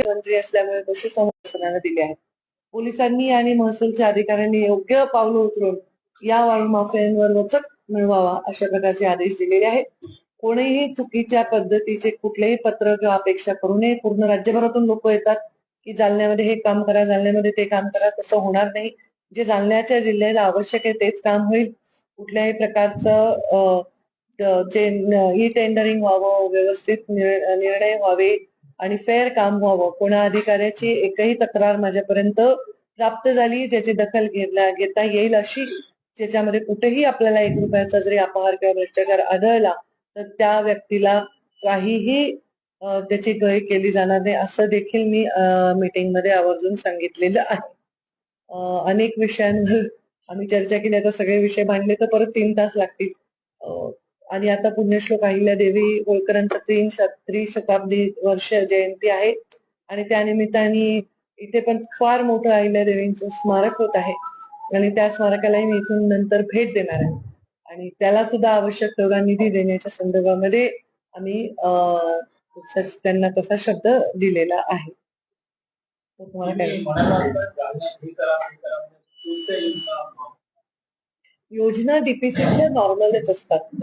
मंत्री असल्यामुळे पशुसंवर्धनाला दिले आहेत. पोलिसांनी आणि महसूलच्या अधिकाऱ्यांनी योग्य पावलं उचलून या वाळू माफियांवर वचक मिळवावा अशा प्रकारचे आदेश दिलेले आहेत. कोणीही चुकीच्या पद्धतीचे कुठलेही पत्र किंवा अपेक्षा करू नये. पूर्ण राज्यभरातून लोक येतात की जालन्यामध्ये हे काम करा जालन्यामध्ये ते काम करा. तसं होणार नाही. जे जालन्याच्या जिल्ह्याला आवश्यक आहे तेच काम होईल. कुठल्याही प्रकारचं जे ई टेंडरिंग व्हावं व्यवस्थित निर्णय व्हावे आणि फेअर काम व्हावं. कोणा अधिकाऱ्याची एकही तक्रार माझ्यापर्यंत प्राप्त झाली ज्याची दखल घेतला घेता येईल अशी ज्याच्यामध्ये कुठेही आपल्याला एक रुपयाचा जरी अपहार किंवा भ्रष्टाचार आढळला तर त्या व्यक्तीला काहीही त्याची गय केली जाणार नाही असं देखील मी मीटिंगमध्ये आवर्जून सांगितलेलं आहे. अनेक विषयांवर आम्ही चर्चा केली. आता सगळे विषय मांडले तर परत तीन तास लागतील. आणि आता पुण्यश्लोक अहिल्या देवी होळकरांचा तीन त्रिशताब्दी वर्ष जयंती आहे. आणि त्या निमित्ताने इथे पण फार मोठं अहिल्या देवींचं स्मारक होत आहे. आणि त्या स्मारकालाही मी इथून नंतर भेट देणार आहे. आणि त्याला सुद्धा आवश्यक तेवढा निधी देण्याच्या संदर्भामध्ये आम्ही त्यांना तसा शब्द दिलेला आहे. तर तुम्हाला काय योजना डीपीसीच्या नॉर्मलच असतात.